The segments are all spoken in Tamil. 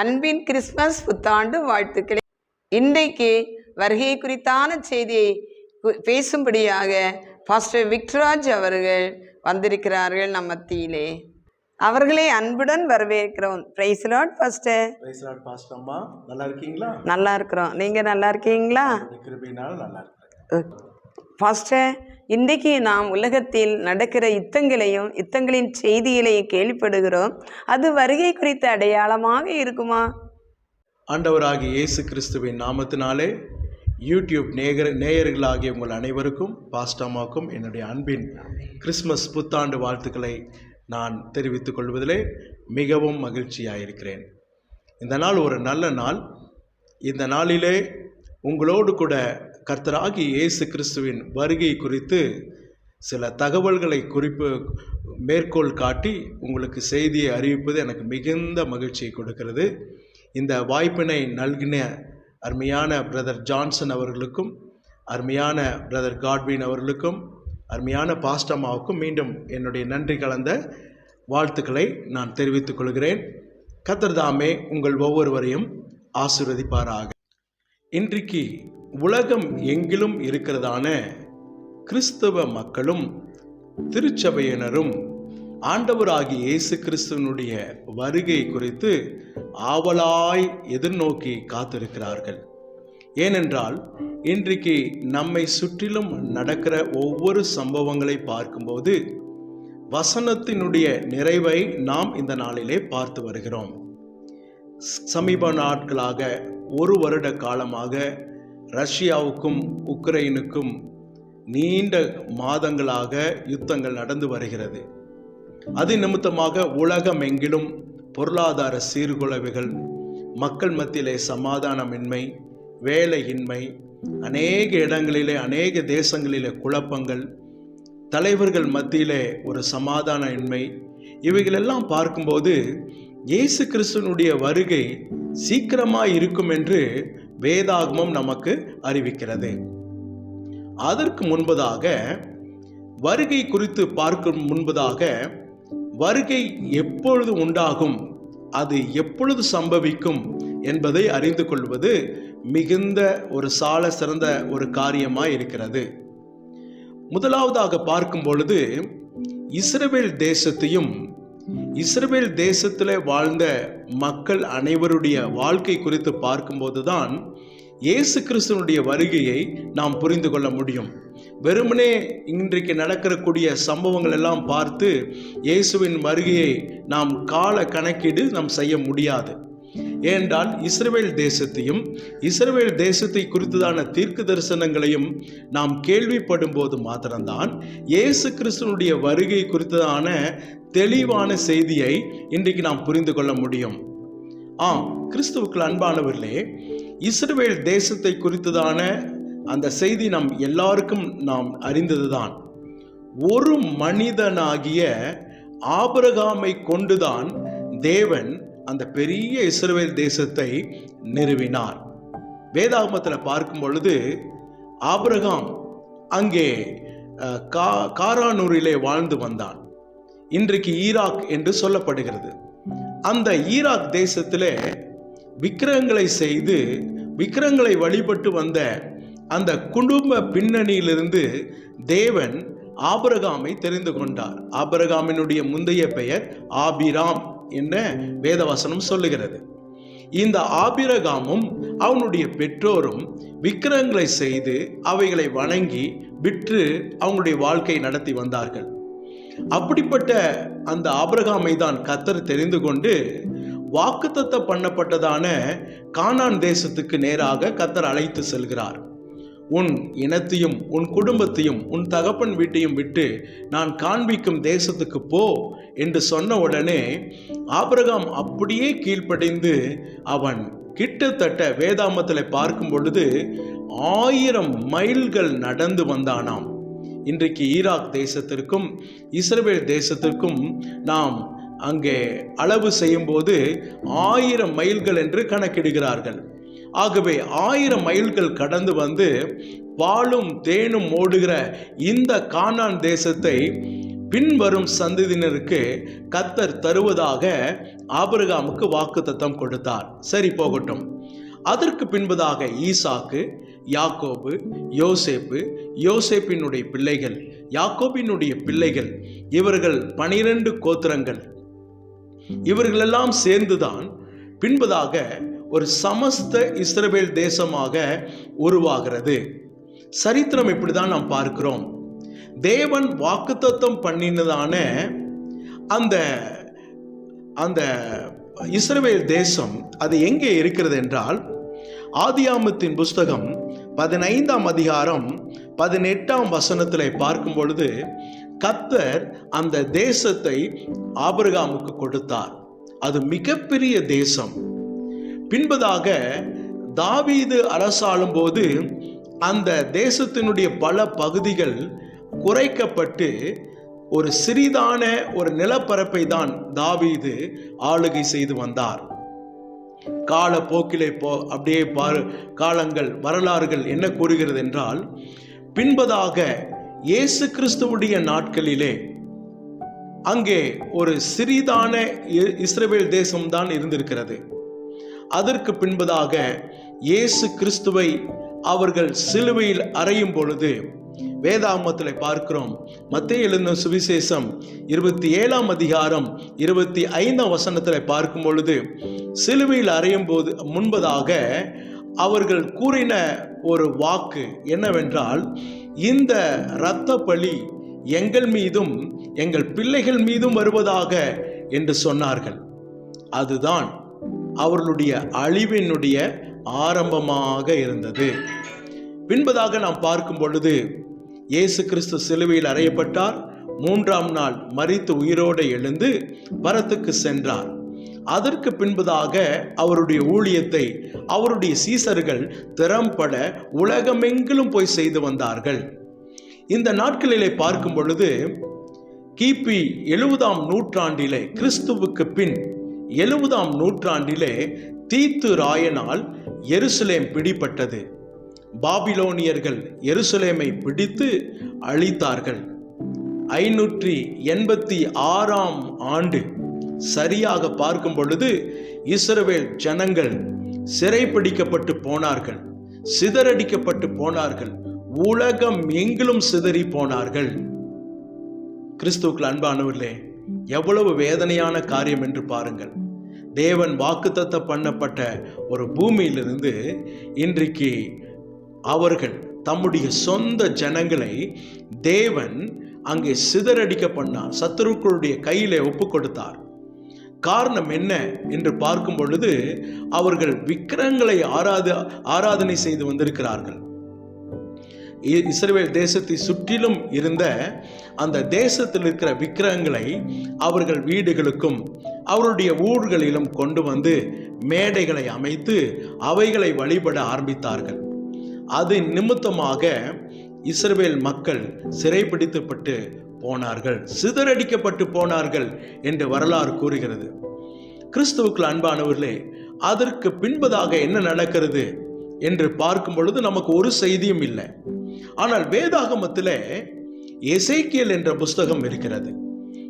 அன்பின் கிறிஸ்மஸ் புத்தாண்டு வாழ்த்துக்களை. இன்றைக்கு வருகை குறித்தான செய்தியை பேசும்படியாக பாஸ்டர் விக்டராஜ் அவர்கள் வந்திருக்கிறார்கள் நம் மத்தியிலே அவர்களை அன்புடன் வரவேற்கிறோம். Praise Lord first praise Lord pastor அம்மா. நல்லா இருக்கீங்களா? நல்லா இருக்கிறோம். நீங்கள் நல்லா இருக்கீங்களா? கிருபையினால நல்லா இருக்கிறேன். பாஸ்டர் இன்றைக்கு நாம் உலகத்தில் நடக்கிற யுத்தங்களையும் யுத்தங்களின் செய்திகளையும் கேள்விப்படுகிறோம். அது வருகை குறித்த அடையாளமாக இருக்குமா? ஆண்டவராகிய இயேசு கிறிஸ்துவின் நாமத்தினாலே யூடியூப் நேயர் நேயர்களாகிய உங்கள் அனைவருக்கும் பாஸ்டாமாக்கும் என்னுடைய அன்பின் கிறிஸ்மஸ் புத்தாண்டு வாழ்த்துக்களை நான் தெரிவித்துக் கொள்வதிலே மிகவும் மகிழ்ச்சியாயிருக்கிறேன். இந்த நாள் ஒரு நல்ல நாள். இந்த நாளிலே உங்களோடு கூட கர்த்தராகி இயேசு கிறிஸ்துவின் வருகை குறித்து சில தகவல்களை குறிப்பு மேற்கோள் காட்டி உங்களுக்கு செய்தியை அறிவிப்பது எனக்கு மிகுந்த மகிழ்ச்சியை கொடுக்கிறது. இந்த வாய்ப்பினை நல்கின அருமையான பிரதர் ஜான்சன் அவர்களுக்கும் அருமையான பிரதர் காட்வின் அவர்களுக்கும் அருமையான பாஸ்டம்மாவுக்கும் மீண்டும் என்னுடைய நன்றி கலந்த வாழ்த்துக்களை நான் தெரிவித்துக் கொள்கிறேன். கத்தர்தாமே உங்கள் ஒவ்வொருவரையும் ஆசிர்வதிப்பாராக. இன்றைக்கு உலகம் எங்கிலும் இருக்கிறதான கிறிஸ்தவ மக்களும் திருச்சபையினரும் ஆண்டவராகிய இயேசு கிறிஸ்துவனுடைய வருகை குறித்து ஆவலாய் எதிர்நோக்கி காத்திருக்கிறார்கள். ஏனென்றால் இன்றைக்கு நம்மை சுற்றிலும் நடக்கிற ஒவ்வொரு சம்பவங்களை பார்க்கும்போது வசனத்தினுடைய நிறைவை நாம் இந்த நாளிலே பார்த்து வருகிறோம். சமீப நாட்களாக ஒரு வருட காலமாக ரஷ்யாவுக்கும் உக்ரைனுக்கும் நீண்ட மாதங்களாக யுத்தங்கள் நடந்து வருகிறது. அது நிமித்தமாக உலகம் எங்கிலும் பொருளாதார சீர்குலைவுகள் மக்கள் மத்தியிலே சமாதானமின்மை வேலையின்மை அநேக இடங்களிலே அநேக தேசங்களிலே குழப்பங்கள் தலைவர்கள் மத்தியிலே ஒரு சமாதான இன்மை இவைகளெல்லாம் பார்க்கும்போது இயேசு கிறிஸ்துவனுடைய வருகை சீக்கிரமாக இருக்கும் என்று வேதாகமம் நமக்கு அறிவிக்கிறது. அதற்கு முன்பதாக வருகை குறித்து பார்க்கும் முன்பதாக வருகை எப்பொழுது உண்டாகும் அது எப்பொழுது சம்பவிக்கும் என்பதை அறிந்து கொள்வது மிகுந்த ஒரு சால சிறந்த ஒரு காரியமாக இருக்கிறது. முதலாவதாக பார்க்கும் பொழுது இஸ்ரேல் தேசத்தையும் இஸ்ரேல் தேசத்தில் வாழ்ந்த மக்கள் அனைவருடைய வாழ்க்கை குறித்து பார்க்கும்போதுதான் இயேசு கிறிஸ்துவனுடைய வருகையை நாம் புரிந்து கொள்ள முடியும். வெறுமனே இன்றைக்கு நடக்கிறக்கூடிய சம்பவங்கள் எல்லாம் பார்த்து இயேசுவின் வருகையை நாம் கால கணக்கீடு நாம் செய்ய முடியாது. ஏனென்றால் இஸ்ரவேல் தேசத்தையும் இஸ்ரவேல் தேசத்தை குறித்ததான தீர்க்க தரிசனங்களையும் நாம் கேள்விப்படும் போது மாத்திரம்தான் இயேசு கிறிஸ்தனுடைய வருகை குறித்ததான தெளிவான செய்தியை இன்றைக்கு நாம் புரிந்து கொள்ள முடியும். ஆம் கிறிஸ்துவுக்குள் அன்பானவர்களே இஸ்ரவேல் தேசத்தை குறித்ததான அந்த செய்தி நம் எல்லாருக்கும் நாம் அறிந்ததுதான். ஒரு மனிதனாகிய ஆபரகாமை கொண்டுதான் தேவன் அந்த பெரிய இஸ்ரவேல் தேசத்தை நிறுவினார். வேதாகமத்தில் பார்க்கும் பொழுது ஆபிரகாம் அங்கே கா காரானூரிலே வாழ்ந்து வந்தான். இன்றைக்கு ஈராக் என்று சொல்லப்படுகிறது. அந்த ஈராக் தேசத்திலே விக்கிரகங்களை செய்து விக்கிரங்களை வழிபட்டு வந்த அந்த குடும்ப பின்னணியிலிருந்து தேவன் ஆபிரகாமை தெரிந்து கொண்டார். ஆபிரகாமினுடைய முந்தைய பெயர் ஆபிராம். என்ன வேதவசனம் சொல்லுகிறது. இந்த ஆபிரகாமும் அவனுடைய பெற்றோரும் விக்கிரகங்களை செய்து அவைகளை வணங்கி விற்று அவங்களுடைய வாழ்க்கை நடத்தி வந்தார்கள். அப்படிப்பட்ட அந்த ஆபிரகாமை தான் கத்தர் தெரிந்து கொண்டு வாக்குத்தத்த பண்ணப்பட்டதான கானான் தேசத்துக்கு நேராக கத்தர் அழைத்து செல்கிறார். உன் இனத்தையும் உன் குடும்பத்தையும் உன் தகப்பன் வீட்டையும் விட்டு நான் காண்பிக்கும் தேசத்துக்கு போ என்று சொன்ன உடனே ஆபிரகாம் அப்படியே கீழ்ப்படைந்து அவன் கிட்டத்தட்ட வேதாமத்தில் பார்க்கும் பொழுது ஆயிரம் மைல்கள் நடந்து வந்தானாம். இன்றைக்கு ஈராக் தேசத்திற்கும் இஸ்ரேல் தேசத்திற்கும் நாம் அங்கே அளவு செய்யும்போது ஆயிரம் மைல்கள் என்று கணக்கிடுகிறார்கள். ஆகவே ஆயிரம் மைல்கள் கடந்து வந்து பாலும் தேனும் ஓடுகிற இந்த கானான் தேசத்தை பின்வரும் சந்ததியினருக்கு கத்தர் தருவதாக ஆபிரகாமுக்கு வாக்குத்தத்தம் கொடுத்தார். சரி போகட்டும். அதற்கு பின்பதாக ஈசாக்கு யாக்கோபு யோசேப்பு யோசேப்பினுடைய பிள்ளைகள் யாக்கோபினுடைய பிள்ளைகள் இவர்கள் பனிரெண்டு கோத்திரங்கள். இவர்களெல்லாம் சேர்ந்துதான் பின்பதாக ஒரு சமஸ்த இஸ்ரேல் தேசமாக உருவாகிறது. சரித்திரம் இப்படிதான் நாம் பார்க்கிறோம். தேவன் வாக்குத்தத்தம் பண்ணினதான அந்த அந்த இஸ்ரேல் தேசம் அது எங்கே இருக்கிறது என்றால் ஆதியாமத்தின் புஸ்தகம் பதினைந்தாம் அதிகாரம் பதினெட்டாம் வசனத்தில் பார்க்கும் பொழுது கத்தர் அந்த தேசத்தை ஆபிரகாமுக்கு கொடுத்தார். அது மிகப்பெரிய தேசம். பின்பதாக தாவீது அரசாளும் போது அந்த தேசத்தினுடைய பல பகுதிகள் குறைக்கப்பட்டு ஒரு சிறிதான ஒரு நிலப்பரப்பை தான் தாவீது ஆளுகை செய்து வந்தார். காலப்போக்கிலே போ அப்படியே பாரு காலங்கள் வரலாறுகள் என்ன கூறுகிறது என்றால் பின்பதாக இயேசு கிறிஸ்துவுடைய நாட்களிலே அங்கே ஒரு சிறிதான இஸ்ரேல் இஸ்ரவேல் தேசம்தான் இருந்திருக்கிறது. அதற்கு பின்பதாக இயேசு கிறிஸ்துவை அவர்கள் சிலுவையில் அறையும் பொழுது வேதாமத்தில் பார்க்கிறோம். மத்திய எழுந்த சுவிசேஷம் இருபத்தி ஏழாம் அதிகாரம் இருபத்தி ஐந்தாம் வசனத்தில் பார்க்கும் பொழுது சிலுவையில் அறையும் போது முன்பதாக அவர்கள் கூறின ஒரு வாக்கு என்னவென்றால் இந்த இரத்த பலி எங்கள் மீதும் எங்கள் பிள்ளைகள் மீதும் வருவதாக என்று சொன்னார்கள். அதுதான் அவர்களுடைய அழிவினுடைய ஆரம்பமாக இருந்தது. பின்பதாக நாம் பார்க்கும் பொழுது இயேசு கிறிஸ்து சிலுவையில் அறையப்பட்டார். மூன்றாம் நாள் மறித்து உயிரோடு எழுந்து வரத்துக்கு சென்றார். அதற்கு பின்பதாக அவருடைய ஊழியத்தை அவருடைய சீசர்கள் திறம்பட உலகமெங்கிலும் போய் செய்து வந்தார்கள். இந்த நாட்களிலே பார்க்கும் பொழுது கிபி எழுபதாம் நூற்றாண்டிலே கிறிஸ்துவுக்கு பின் எழுபதாம் நூற்றாண்டிலே தீத்து ராயனால் எருசலேம் பிடிபட்டது. பாபிலோனியர்கள் எருசலேமை பிடித்து அழித்தார்கள். ஐநூற்றி எண்பத்தி ஆறாம் ஆண்டு சரியாக பார்க்கும் பொழுது இஸ்ரவேல் ஜனங்கள் சிறைப்பிடிக்கப்பட்டு போனார்கள் சிதறடிக்கப்பட்டு போனார்கள் உலகம் எங்கிலும் சிதறி போனார்கள். கிறிஸ்துவுக்குள் அன்பானவர்களே எவ்வளவு வேதனையான காரியம் என்று பாருங்கள். தேவன் வாக்குத்தத்த பண்ணப்பட்ட ஒரு பூமியிலிருந்து இன்றைக்கு அவர்கள் தம்முடைய சொந்த ஜனங்களை தேவன் அங்கே சிதறடிக்க பண்ணார். சத்துருக்களுடைய கையிலே ஒப்பு கொடுத்தார். காரணம் என்ன என்று பார்க்கும் பொழுது அவர்கள் விக்கிரங்களை ஆராத ஆராதனை செய்து வந்திருக்கிறார்கள். இ- தேசத்தை சுற்றிலும் இருந்த அந்த தேசத்தில் இருக்கிற விக்கிரகங்களை அவர்கள் வீடுகளுக்கும் அவருடைய ஊர்களிலும் கொண்டு வந்து மேடைகளை அமைத்து அவைகளை வழிபட ஆரம்பித்தார்கள். அது நிமித்தமாக இஸ்ரேல் மக்கள் சிறைப்பிடிக்கப்பட்டு போனார்கள் சிதறடிக்கப்பட்டு போனார்கள் என்று வரலாறு கூறுகிறது. கிறிஸ்துவுக்குள் அன்பானவர்களே அதற்கு பின்பதாக என்ன நடக்கிறது என்று பார்க்கும் பொழுது நமக்கு ஒரு செய்தியும் இல்லை. ஆனால் வேதாகமத்தில் எசைக்கியல் என்ற புஸ்தகம் இருக்கிறது.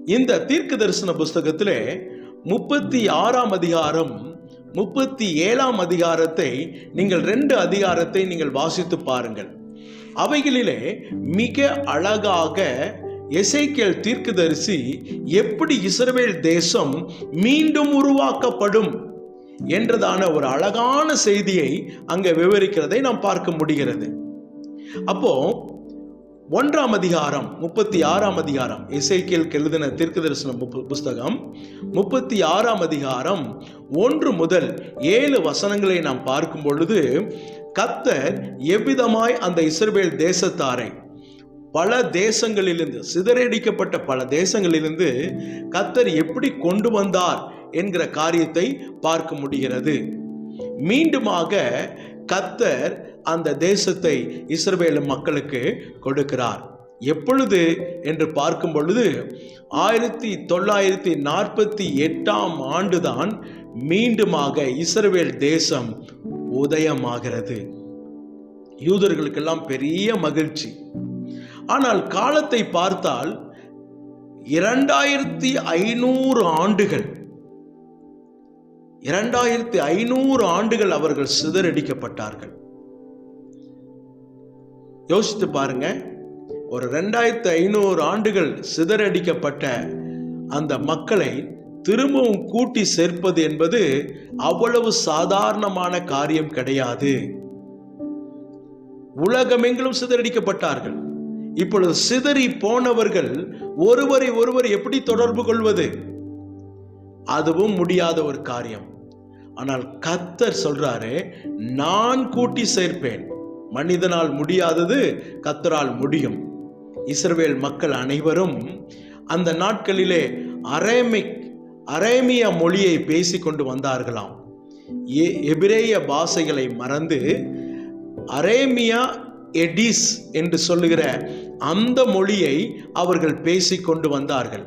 இந்த தீர்க்க தரிசன புஸ்தகத்தில் முப்பத்தி ஆறாம் அதிகாரம் முப்பத்தி ஏழாம் அதிகாரத்தை நீங்கள் ரெண்டு அதிகாரத்தை நீங்கள் வாசித்து பாருங்கள். அவைகளிலே மிக அழகாக எசேக்கியல் தீர்க்கதரிசி எப்படி இஸ்ரவேல் தேசம் மீண்டும் உருவாக்கப்படும் என்றதான ஒரு அழகான செய்தியை அங்கே விவரிக்கிறதை நாம் பார்க்க முடிகிறது. அப்போ ஒன்றாம் அதிகாரம் முப்பத்தி ஆறாம் அதிகாரம் இசைக்கியல் எழுதின தீர்க்க தரிசன புஸ்தகம் முப்பத்தி ஆறாம் அதிகாரம் ஒன்று முதல் ஏழு வசனங்களை நாம் பார்க்கும் பொழுது கத்தர் எவ்விதமாய் அந்த இஸ்ரேல் தேசத்தாரை பல தேசங்களிலிருந்து சிதறடிக்கப்பட்ட பல தேசங்களிலிருந்து கத்தர் எப்படி கொண்டு வந்தார் என்கிற காரியத்தை பார்க்க முடிகிறது. மீண்டுமாக கத்தர் அந்த தேசத்தை இஸ்ரவேல் மக்களுக்கு கொடுக்கிறார். எப்பொழுது? என்று பார்க்கும் பொழுது ஆயிரத்தி தொள்ளாயிரத்தி நாற்பத்தி எட்டாம் ஆண்டுதான் மீண்டுமாக இஸ்ரவேல் தேசம் உதயமாகிறது. யூதர்களுக்கெல்லாம் பெரிய மகிழ்ச்சி. ஆனால் காலத்தை பார்த்தால் இரண்டாயிரத்தி ஐநூறு ஆண்டுகள் இரண்டாயிரத்தி ஐநூறு ஆண்டுகள் அவர்கள் சிதறடிக்கப்பட்டார்கள். யோசித்து பாருங்க. ஒரு ரெண்டாயிரத்து ஐநூறு ஆண்டுகள் சிதறடிக்கப்பட்ட அந்த மக்களை திரும்பவும் கூட்டி சேர்ப்பது என்பது அவ்வளவு சாதாரணமான காரியம் கிடையாது. உலகமெங்கிலும் சிதறடிக்கப்பட்டார்கள். இப்பொழுது சிதறி போனவர்கள் ஒருவரை ஒருவர் எப்படி தொடர்பு கொள்வது? அதுவும் முடியாத ஒரு காரியம். ஆனால் கத்தர் சொல்றாரு நான் கூட்டி சேர்ப்பேன். மனிதனால் முடியாதது கத்தரால் முடியும். இஸ்ரவேல் மக்கள் அனைவரும் அந்த நாட்களிலே அரேமிக் அரேமிய மொழியை பேசிக்கொண்டு வந்தார்களாம். எ- எபிரேய பாஷைகளை மறந்து அரேமியா எடிஸ் என்று சொல்லுகிற அந்த மொழியை அவர்கள் பேசிக்கொண்டு வந்தார்கள்.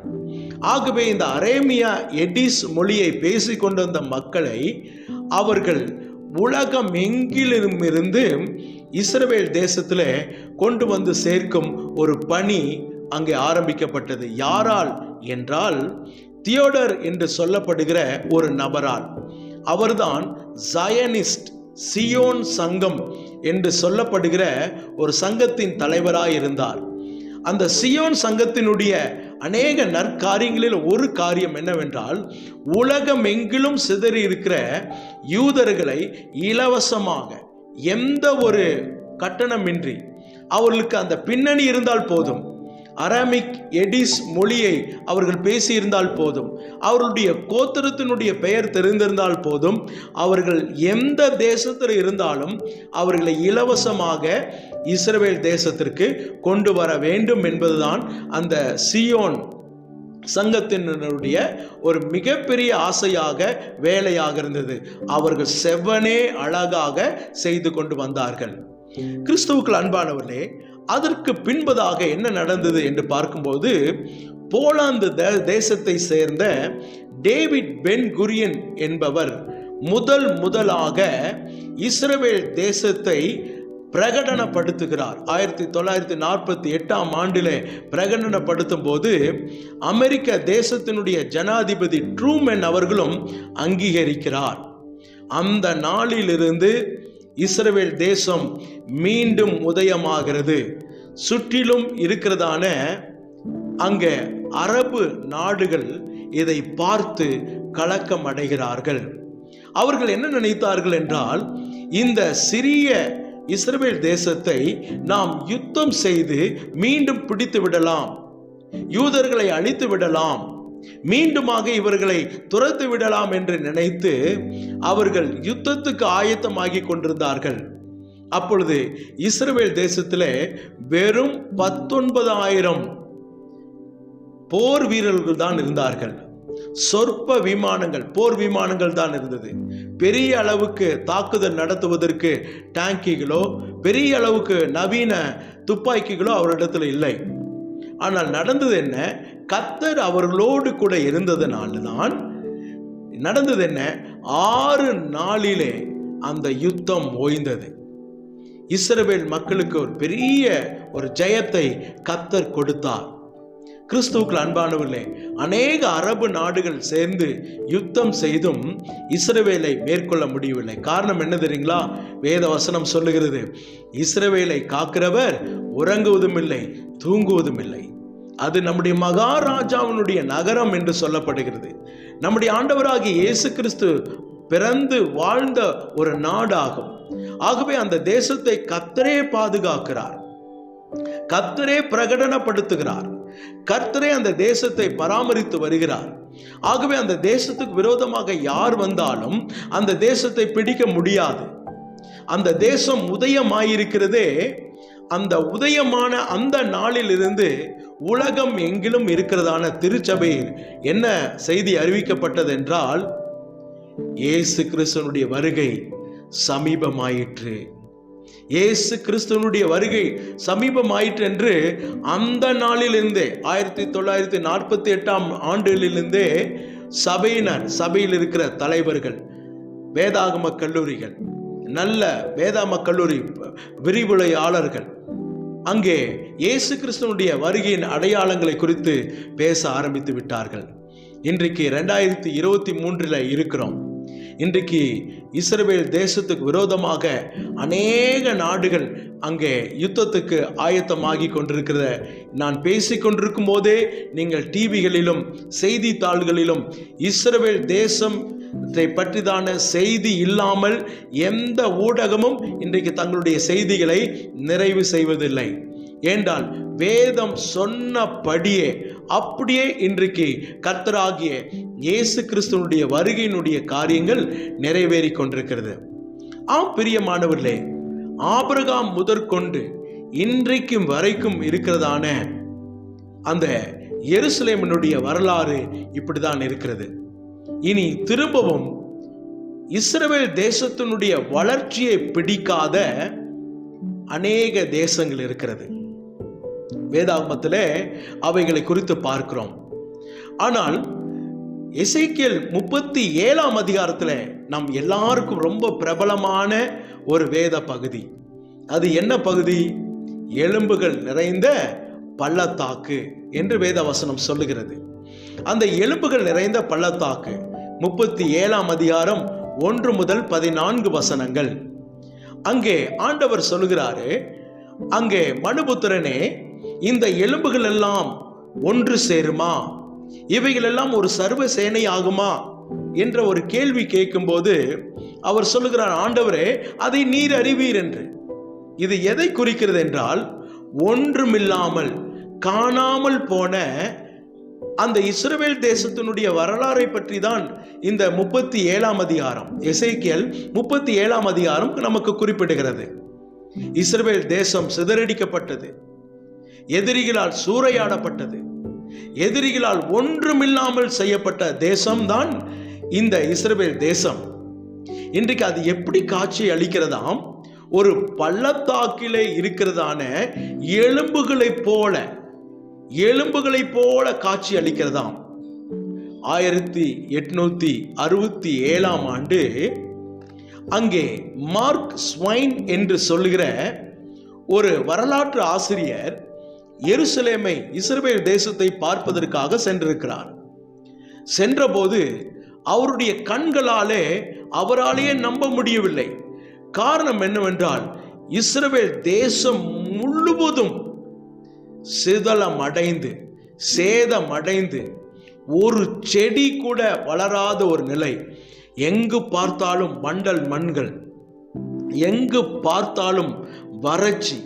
ஆகவே இந்த அரேமியா எடிஸ் மொழியை பேசிக்கொண்டு வந்த மக்களை அவர்கள் உலகம் இருந்து இஸ்ரவேல் தேசத்தில் கொண்டு வந்து சேர்க்கும் ஒரு பணி அங்கே ஆரம்பிக்கப்பட்டது. யாரால் என்றால் தியோடர் என்று சொல்லப்படுகிற ஒரு நபரால். அவர்தான் ஜயனிஸ்ட் சியோன் சங்கம் என்று சொல்லப்படுகிற ஒரு சங்கத்தின் தலைவராக இருந்தார். அந்த சியோன் சங்கத்தினுடைய அநேக நற்காரியங்களில் ஒரு காரியம் என்னவென்றால் உலகமெங்கிலும் சிதறி இருக்கிற யூதர்களை இலவசமாக எந்த ஒரு கட்டணமின்றி அவர்களுக்கு அந்த பின்னணி இருந்தால் போதும். அராமிக் எடிஸ் மொழியை அவர்கள் பேசியிருந்தால் போதும். அவர்களுடைய கோத்திரத்தினுடைய பெயர் தெரிந்திருந்தால் போதும். அவர்கள் எந்த தேசத்தில் இருந்தாலும் அவர்களை இலவசமாக இஸ்ரவேல் தேசத்திற்கு கொண்டு வர வேண்டும் என்பதுதான் அந்த சியோன் சங்கத்தினருடைய ஒரு மிகப்பெரிய ஆசையாக வேலையாக இருந்தது. அவர்கள் செவ்வனே அழகாக செய்து கொண்டு வந்தார்கள். கிறிஸ்துவுக்குள் அன்பானவர்களே அதற்கு பின்பதாக என்ன நடந்தது என்று பார்க்கும்போது போலாந்து தேசத்தை சேர்ந்த டேவிட் பென் குரியன் என்பவர் முதல் முதலாக இஸ்ரவேல் தேசத்தை பிரகடனப்படுத்துகிறார். ஆயிரத்தி தொள்ளாயிரத்தி நாற்பத்தி எட்டாம் ஆண்டிலே பிரகடனப்படுத்தும் போது அமெரிக்க தேசத்தினுடைய ஜனாதிபதி ட்ரூமென் அவர்களும் அங்கீகரிக்கிறார். அந்த நாளிலிருந்து இஸ்ரேல் தேசம் மீண்டும் உதயமாகிறது. சுற்றிலும் இருக்கிறதான அங்கே அரபு நாடுகள் இதை பார்த்து கலக்கம் அடைகிறார்கள் அவர்கள் என்ன நினைத்தார்கள் என்றால் இந்த சிறிய இஸ்ரேல் தேசத்தை நாம் யுத்தம் செய்து மீண்டும் பிடித்து விடலாம். யூதர்களை அழித்து விடலாம். மீண்டுமாக இவர்களை துரத்து விடலாம் என்று நினைத்து அவர்கள் யுத்தத்துக்கு ஆயத்தமாகி கொண்டிருந்தார்கள். அப்பொழுது இஸ்ரேல் தேசத்திலே வெறும் பத்தொன்பதாயிரம் போர் வீரர்கள் தான் இருந்தார்கள். சொற்ப விமானங்கள் போர் விமானங்கள் தான் இருந்தது. பெரிய அளவுக்கு தாக்குதல் நடத்துவதற்கு டேங்கிகளோ பெரிய அளவுக்கு நவீன துப்பாக்கிகளோ அவரிடத்தில் இல்லை. ஆனால் நடந்தது என்ன? கத்தர் அவர்களோடு கூட இருந்ததுனால தான் நடந்தது என்ன? ஆறு நாளிலே அந்த யுத்தம் ஓய்ந்தது. இஸ்ரவேல் மக்களுக்கு ஒரு பெரிய ஒரு ஜெயத்தை கத்தர் கொடுத்தார். கிறிஸ்துவுக்குள் அன்பானவர்களே அநேக அரபு நாடுகள் சேர்ந்து யுத்தம் செய்தும் இஸ்ரவேலை மேற்கொள்ள முடியவில்லை. காரணம் என்ன தெரியுங்களா? வேத வசனம் சொல்லுகிறது இஸ்ரவேலை காக்கிறவர் உறங்குவதும் இல்லை தூங்குவதும் இல்லை அது நம்முடைய மகாராஜாவினுடைய நகரம் என்று சொல்லப்படுகிறது. நம்முடைய ஆண்டவராகிய இயேசு கிறிஸ்து பிறந்து வாழ்ந்த ஒரு நாடாகும். ஆகவே அந்த தேசத்தை கத்தரே பாதுகாக்கிறார். கத்தரே பிரகடனப்படுத்துகிறார். கர்த்தரே அந்த தேசத்தை பராமரித்து வருகிறார். ஆகவே அந்த தேசத்துக்கு விரோதமாக யார் வந்தாலும் அந்த தேசத்தை பிடிக்க முடியாது. அந்த தேசம் உதயமாயிருக்கிறதே அந்த உதயமான அந்த நாளிலிருந்து உலகம் எங்கிலும் இருக்கிறதான திருச்சபையில் என்ன செய்தி அறிவிக்கப்பட்டது என்றால் இயேசு கிறிஸ்தனுடைய வருகை சமீபமாயிற்று. இயேசு கிறிஸ்துவனுடைய வருகை சமீபமாயிற்று என்று அந்த நாளிலிருந்தே ஆயிரத்தி தொள்ளாயிரத்தி நாற்பத்தி எட்டாம் ஆண்டிலிருந்தே சபையினர் சபையில் இருக்கிற தலைவர்கள் வேதாகம கல்லூரிகள் நல்ல வேதாம கல்லூரி விரிவுரையாளர்கள் அங்கே இயேசு கிறிஸ்துவனுடைய வருகையின் அடையாளங்களை குறித்து பேச ஆரம்பித்து விட்டார்கள். இன்றைக்கு ரெண்டாயிரத்தி இருபத்தி மூன்றில் இருக்கிறோம். இன்றைக்கு இஸ்ரேல் தேசத்துக்கு விரோதமாக அநேக நாடுகள் அங்கே யுத்தத்துக்கு ஆயத்தமாகி கொண்டிருக்கிறத நான் பேசிக்கொண்டிருக்கும் போதே நீங்கள் டிவிகளிலும் செய்தித்தாள்களிலும் இஸ்ரேல் தேசம் பற்றிதான செய்தி இல்லாமல் எந்த ஊடகமும் இன்றைக்கு தங்களுடைய செய்திகளை நிறைவு செய்வதில்லை. ஏண்டால் வேதம் சொன்னபடியே அப்படியே இன்றைக்கு கர்த்தராகிய இயேசு கிறிஸ்துவனுடைய வருகையினுடைய காரியங்கள் நிறைவேறி கொண்டிருக்கிறது. ஆம் பிரியமானவர்களே ஆபிரகாம் முதற்கொண்டு இன்றைக்கும் வரைக்கும் இருக்கிறதான அந்த எருசலேமினுடைய வரலாறு இப்படிதான் இருக்கிறது. இனி திரும்பவும் இஸ்ரவேல் தேசத்தினுடைய வளர்ச்சியை பிடிக்காத அநேக தேசங்கள் இருக்கிறது. வேதாகமத்தில் அவைகளை குறித்து பார்க்கிறோம். ஆனால் இசைக்கியல் முப்பத்தி ஏழாம் அதிகாரத்தில் நம் எல்லாருக்கும் ரொம்ப பிரபலமான ஒரு வேத பகுதி. அது என்ன பகுதி? எலும்புகள் நிறைந்த பள்ளத்தாக்கு என்று வேதவசனம் சொல்லுகிறது. அந்த எலும்புகள் நிறைந்த பள்ளத்தாக்கு முப்பத்தி ஏழாம் அதிகாரம் ஒன்று முதல் பதினான்கு வசனங்கள். அங்கே ஆண்டவர் சொல்லுகிறாரு அங்கே மனுபுத்திரனே இந்த எலும்புகள் எல்லாம் ஒன்று சேருமா? இவைகளெல்லாம் ஒரு சர்வ சேனை ஆகுமா என்ற ஒரு கேள்வி கேட்கும்போது அவர் சொல்லுகிறார் ஆண்டவரே அதை நீர் அறிவீர் என்று. இது எதை குறிக்கிறது என்றால் ஒன்றுமில்லாமல் காணாமல் போன அந்த இஸ்ரவேல் தேசத்தினுடைய வரலாறை பற்றி தான் இந்த முப்பத்தி ஏழாம் அதிகாரம் எசைக்கியல் முப்பத்தி ஏழாம் அதிகாரம் நமக்கு குறிப்பிடுகிறது. இஸ்ரவேல் தேசம் சிதறடிக்கப்பட்டது எதிரிகளால் சூறையாடப்பட்டது. எதிரிகளால் ஒன்றுமில்லாமல் செய்யப்பட்ட தேசம்தான் இந்த இஸ்ரேல் தேசம். இன்றைக்கு அது எப்படி காட்சி அளிக்கிறதாம்? ஒரு பள்ளத்தாக்கிலே இருக்கிறதான எலும்புகளைப் போல எலும்புகளைப் போல காட்சி அளிக்கிறதாம். ஆயிரத்தி எட்நூத்தி அறுபத்தி ஏழாம் ஆண்டு அங்கே மார்க் ஸ்வைன் என்று சொல்லுகிற ஒரு வரலாற்று ஆசிரியர் எருசலேமை இஸ்ரேல் தேசத்தை பார்ப்பதற்காக சென்றிருக்கிறார். சென்றபோது அவருடைய கண்களாலே அவராலேயே நம்ப முடியவில்லை. காரணம் என்னவென்றால் இஸ்ரவேல் தேசம் முழுவதும் சிதலம் அடைந்து சேதம் அடைந்து ஒரு செடி கூட வளராத ஒரு நிலை. எங்கு பார்த்தாலும் மண்டல் மண்கள் எங்கு பார்த்தாலும் வறட்சி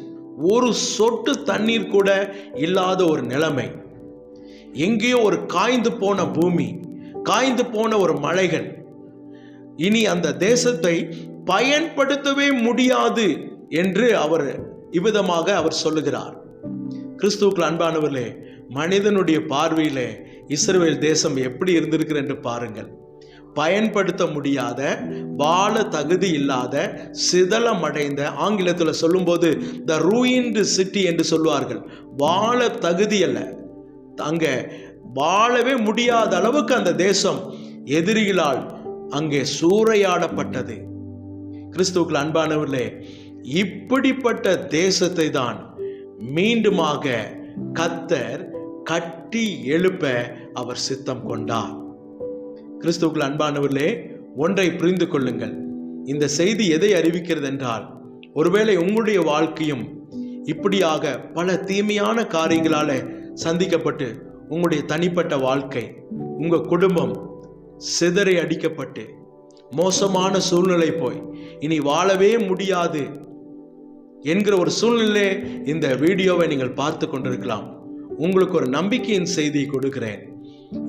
ஒரு சொட்டு தண்ணீர் கூட இல்லாத ஒரு நிலைமை. எங்கேயோ ஒரு காய்ந்து போன பூமி காய்ந்து போன ஒரு மலைகள். இனி அந்த தேசத்தை பயன்படுத்தவே முடியாது என்று அவர் இவ்விதமாக அவர் சொல்லுகிறார். கிறிஸ்துவுக்குள் அன்பானவர்களே மனிதனுடைய பார்வையிலே இஸ்ரேல் தேசம் எப்படி இருந்திருக்கிறது என்று பாருங்கள். பயன்படுத்த முடியாத வாழ தகுதி இல்லாத சிதலமடைந்த ஆங்கிலத்தில் சொல்லும்போது த ரூயின்டு சிட்டி என்று சொல்வார்கள் வாழ தகுதி அல்ல. அங்கே வாழவே முடியாத அளவுக்கு அந்த தேசம் எதிரிகளால் அங்கே சூறையாடப்பட்டது. கிறிஸ்துவுக்குள் அன்பானவர்களே இப்படிப்பட்ட தேசத்தை தான் மீண்டுமாக கத்தர் கட்டி எழுப்ப அவர் சித்தம் கொண்டார். கிறிஸ்துவுக்குள் அன்பானவர்களே ஒன்றை புரிந்து கொள்ளுங்கள். இந்த செய்தி எதை அறிவிக்கிறது என்றால் ஒருவேளை உங்களுடைய வாழ்க்கையும் இப்படியாக பல தீமையான காரியங்களால சந்திக்கப்பட்டு உங்களுடைய தனிப்பட்ட வாழ்க்கை உங்க குடும்பம் சிதறை அடிக்கப்பட்டு மோசமான சூழ்நிலை போய் இனி வாழவே முடியாது என்கிற ஒரு சூழ்நிலை இந்த வீடியோவை நீங்கள் பார்த்து கொண்டிருக்கலாம். உங்களுக்கு ஒரு நம்பிக்கையின் செய்தியை கொடுக்கிறேன்.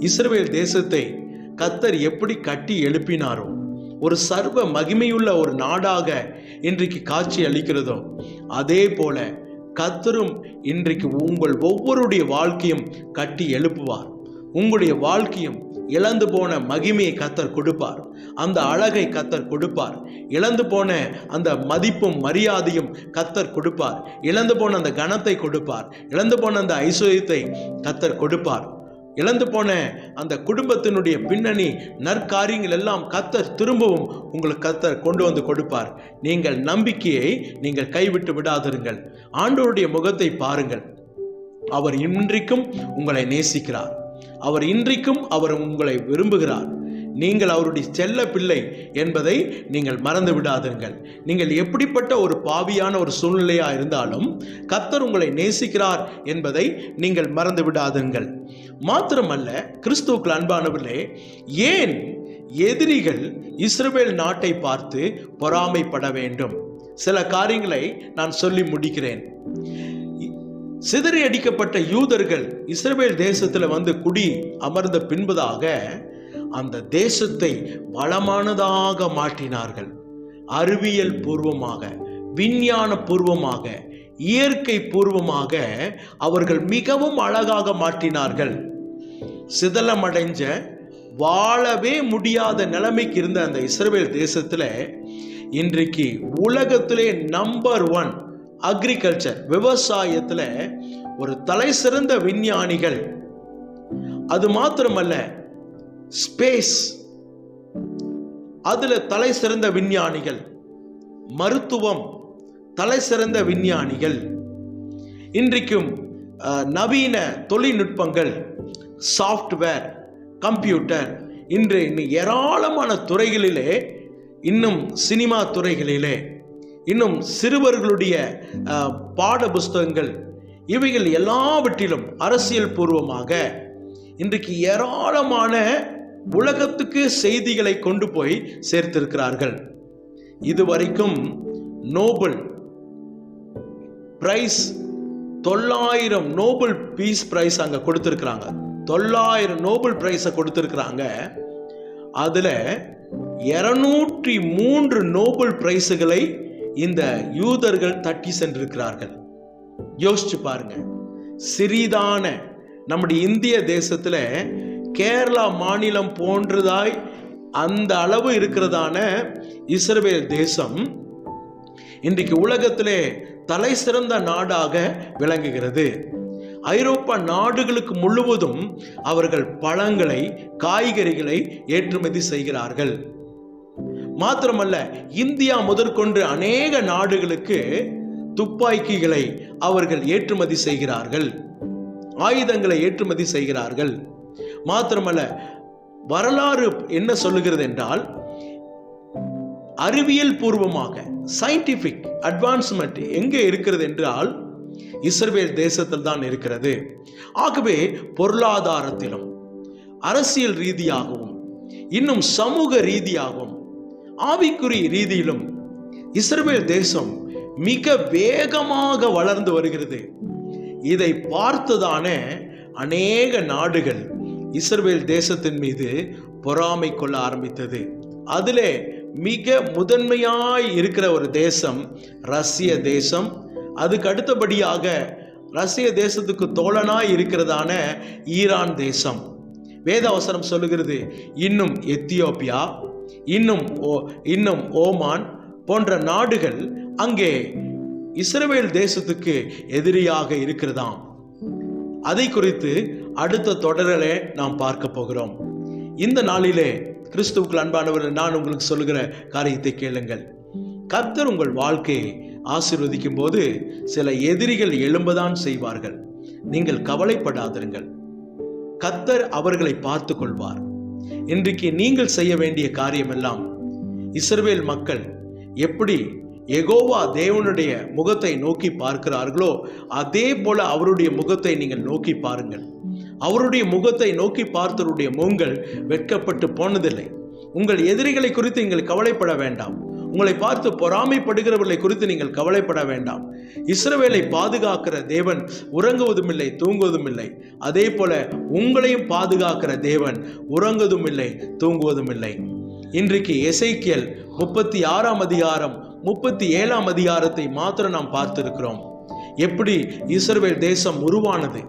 இஸ்ரேல் தேசத்தை கத்தர் எப்படி கட்டி எழுப்பினாரோ ஒரு சர்வ மகிமையுள்ள ஒரு நாடாக இன்றைக்கு காட்சி அளிக்கிறதோ அதே போல கத்தரும் இன்றைக்கு உங்கள் ஒவ்வொருடைய வாழ்க்கையும் கட்டி எழுப்புவார். உங்களுடைய வாழ்க்கையும் இழந்து போன மகிமையை கத்தர் கொடுப்பார். அந்த அழகை கத்தர் கொடுப்பார். இழந்து போன அந்த மதிப்பும் மரியாதையும் கத்தர் கொடுப்பார். இழந்து போன அந்த கணத்தை கொடுப்பார். இழந்து போன அந்த ஐஸ்வர்யத்தை கத்தர் கொடுப்பார். இழந்து போன அந்த குடும்பத்தினுடைய பின்னணி நற்காரியங்கள் எல்லாம் கத்தர் திரும்பவும் உங்களுக்கு கத்தர் கொண்டு வந்து கொடுப்பார். நீங்கள் நம்பிக்கையை நீங்கள் கைவிட்டு விடாதிருங்கள். ஆண்டோருடைய முகத்தை பாருங்கள். அவர் இன்றைக்கும் உங்களை நேசிக்கிறார். அவர் இன்றைக்கும் அவர் உங்களை விரும்புகிறார். நீங்கள் அவருடைய செல்ல பிள்ளை என்பதை நீங்கள் மறந்து விடாதீர்கள் நீங்கள் எப்படிப்பட்ட ஒரு பாவியான ஒரு சூழ்நிலையா இருந்தாலும் கத்தர் உங்களை நேசிக்கிறார் என்பதை நீங்கள் மறந்து விடாதீர்கள் மாத்திரமல்ல கிறிஸ்துவுக்கு அன்பானவர்களே ஏன் எதிரிகள் இஸ்ரேல் நாட்டை பார்த்து பொறாமைப்பட வேண்டும்? சில காரியங்களை நான் சொல்லி முடிக்கிறேன். சிதறி அடிக்கப்பட்ட யூதர்கள் இஸ்ரேல் தேசத்தில் வந்து குடி அமர்ந்த பின்பதாக அந்த தேசத்தை வளமானதாக மாற்றினார்கள். அறிவியல் பூர்வமாக விஞ்ஞான பூர்வமாக இயற்கை பூர்வமாக அவர்கள் மிகவும் அழகாக மாற்றினார்கள். சிதலமடைஞ்ச வாழவே முடியாத நிலைமைக்கு இருந்த அந்த இஸ்ரேல் தேசத்தில் இன்றைக்கு உலகத்திலே நம்பர் ஒன் அக்ரிகல்ச்சர் விவசாயத்தில் ஒரு தலை சிறந்த விஞ்ஞானிகள். அது மாத்திரமல்ல ஸ்பேஸ் அதில் தலை சிறந்த விஞ்ஞானிகள். மருத்துவம். தலை சிறந்த விஞ்ஞானிகள். இன்றைக்கும் நவீன தொழில்நுட்பங்கள். சாஃப்ட்வேர் கம்ப்யூட்டர் இன்று இன்னும் ஏராளமான துறைகளிலே இன்னும் சினிமா துறைகளிலே இன்னும் சிறுவர்களுடைய பாட புஸ்தகங்கள் இவைகள் எல்லாவற்றிலும் அரசியல் பூர்வமாக இன்றைக்கு ஏராளமான உலகத்துக்கு செய்திகளை கொண்டு போய் சேர்த்திருக்கிறார்கள். இதுவரைக்கும் நோபல் பிரைஸ் தொள்ளாயிரம் நோபல் பீஸ் பிரைஸ் அங்கே கொடுத்துருக்குறாங்க. தொள்ளாயிரம் நோபல் பிரைஸை கொடுத்துருக்குறாங்க. அதில் இருநூற்றி மூன்று நோபல் பிரைஸுகளை இந்த யூதர்கள் தட்டி சென்றிருக்கிறார்கள். யோசிச்சு பாருங்க. சிறிதான நம்முடைய இந்திய தேசத்தில் கேரளா மாநிலம் போன்றதாய் அந்த அளவு இருக்கிறதான இஸ்ரவேல் தேசம் இன்றைக்கு உலகத்திலே தலை சிறந்த நாடாக விளங்குகிறது. ஐரோப்பா நாடுகளுக்கு முழுவதும் அவர்கள் பழங்களை காய்கறிகளை ஏற்றுமதி செய்கிறார்கள். மாத்திரமல்ல இந்தியா முதற்கொண்டு அநேக நாடுகளுக்கு துப்பாக்கிகளை அவர்கள் ஏற்றுமதி செய்கிறார்கள். ஆயுதங்களை ஏற்றுமதி செய்கிறார்கள். மாத்திரமல்ல வரலாறு என்ன சொல்லுகிறது என்றால் அறிவியல் பூர்வமாக சயின்டிபிக் அட்வான்ஸ்மெண்ட் எங்கே இருக்கிறது என்றால் இஸ்ரேல் தேசத்தில் தான் இருக்கிறது. ஆகவே பொருளாதாரத்திலும் அரசியல் ரீதியாகவும் இன்னும் சமூக ரீதியாகவும் ஆவிக்குறி ரீதியிலும் இஸ்ரேல் தேசம் மிக வேகமாக வளர்ந்து வருகிறது. இதை பார்த்துதானே அநேக நாடுகள் இஸ்ரவேல் தேசத்தின் மீது பொறாமை கொள்ள ஆரம்பித்தது. அதிலே மிக முதன்மையாய் இருக்கிற ஒரு தேசம் ரஷ்ய தேசம். அதுக்கு அடுத்தபடியாக ரஷ்ய தேசத்துக்கு தோழனாய் இருக்கிறதான ஈரான் தேசம். வேத அவசரம் சொல்லுகிறது இன்னும் எத்தியோப்பியா இன்னும் ஓ இன்னும் ஓமான் போன்ற நாடுகள் அங்கே இஸ்ரவேல் தேசத்துக்கு எதிரியாக இருக்கிறதாம். அதை குறித்து அடுத்த தொடரிலே நாம் பார்க்க போகிறோம். இந்த நாளிலே கிறிஸ்துவுக்குள் அன்பானவர் நான் உங்களுக்கு சொல்லுகிற காரியத்தை கேளுங்கள். கர்த்தர் உங்கள் வாழ்க்கையை ஆசீர்வதிக்கும் போது சில எதிரிகள் எழும்பதான் செய்வார்கள். நீங்கள் கவலைப்படாதிருங்கள். கத்தர் அவர்களை பார்த்து கொள்வார் இன்றைக்கு நீங்கள் செய்ய வேண்டிய காரியமெல்லாம் இஸ்ரவேல் மக்கள் எப்படி எகோவா தேவனுடைய முகத்தை நோக்கி பார்க்கிறார்களோ அதே போல அவருடைய முகத்தை நீங்கள் நோக்கி பாருங்கள். அவருடைய முகத்தை நோக்கி பார்த்தவருடைய முகங்கள் வெட்கப்பட்டு போனதில்லை. உங்கள் எதிரிகளை குறித்து நீங்கள் கவலைப்பட வேண்டாம். உங்களை பார்த்து பொறாமைப்படுகிறவர்களை குறித்து நீங்கள் கவலைப்பட வேண்டாம். இஸ்ரவேலை பாதுகாக்கிற தேவன் உறங்குவதும் இல்லை தூங்குவதும் இல்லை அதே போல உங்களையும் பாதுகாக்கிற தேவன் உறங்குவதும் இல்லை தூங்குவதும் இல்லை இன்றைக்கு எசைக்கியல் முப்பத்தி ஆறாம் அதிகாரம் முப்பத்தி ஏழாம் அதிகாரத்தை மாத்திரம் நாம் பார்த்திருக்கிறோம். எப்படி இஸ்ரவேல் தேசம் உருவானது?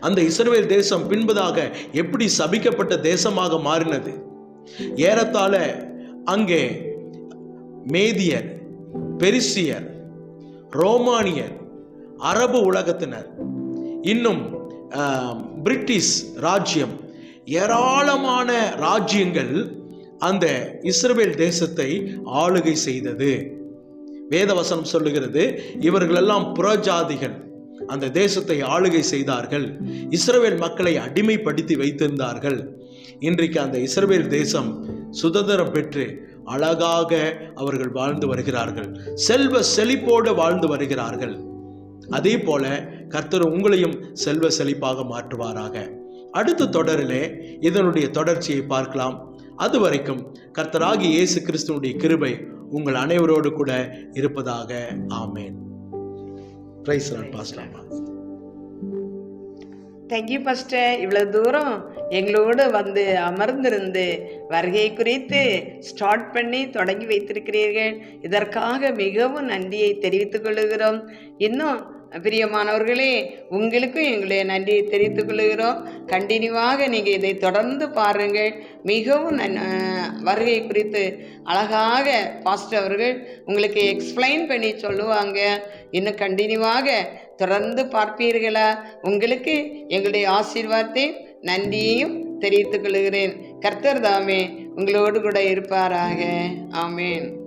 அந்த இஸ்ரவேல் தேசம் பின்பதாக எப்படி சபிக்கப்பட்ட தேசமாக மாறினது? ஏறத்தாழ அங்கே மேதியர் பெரிசியர் ரோமானியர் அரபு உலகத்தினர் இன்னும் பிரிட்டிஷ் ராஜ்யம் ஏராளமான ராஜ்யங்கள் அந்த இஸ்ரவேல் தேசத்தை ஆளுகை செய்தது. வேதவசனம் சொல்லுகிறது இவர்களெல்லாம் புறஜாதிகள். அந்த தேசத்தை ஆளுகை செய்தார்கள். இஸ்ரவேல் மக்களை அடிமைப்படுத்தி வைத்திருந்தார்கள். இன்றைக்கு அந்த இஸ்ரவேல் தேசம் சுதந்திரம் பெற்று அழகாக அவர்கள் வாழ்ந்து வருகிறார்கள். செல்வ செழிப்போடு வாழ்ந்து வருகிறார்கள். அதே போல கர்த்தர் உங்களையும் செல்வ செழிப்பாக மாற்றுவாராக. அடுத்த தொடரிலே இதனுடைய தொடர்ச்சியை பார்க்கலாம். அது வரைக்கும் கர்த்தராகி இயேசு கிறிஸ்துவனுடைய கிருபை உங்கள் அனைவரோடு கூட இருப்பதாக. ஆமேன். பிரைஸ் பாஸ்லாமா தேங்க்யூ பாஸ்டர் இவ்வளவு தூரம் எங்களோடு வந்து அமர்ந்திருந்து வருகை குறித்து ஸ்டார்ட் பண்ணி தொடங்கி வைத்திருக்கிறீர்கள். இதற்காக மிகவும் நன்றியை தெரிவித்துக் கொள்கிறோம். இன்னும் பிரியமானவர்களே உங்களுக்கும் எங்களுடைய நன்றியை தெரிவித்துக் கொள்கிறோம். கண்டினியூவாக நீங்கள் இதை தொடர்ந்து பாருங்கள். மிகவும் நன் வருகை குறித்து அழகாக பாஸ்டர் அவர்கள் உங்களுக்கு எக்ஸ்பிளைன் பண்ணி சொல்லுவாங்க. இன்னும் கண்டினியூவாக தொடர்ந்து பார்ப்பீர்களா? உங்களுக்கு எங்களுடைய ஆசீர்வாதத்தையும் நன்றியையும் தெரிவித்துக் கொள்கிறேன். கர்த்தர் தாமே உங்களோடு கூட இருப்பாராக. ஆமேன்.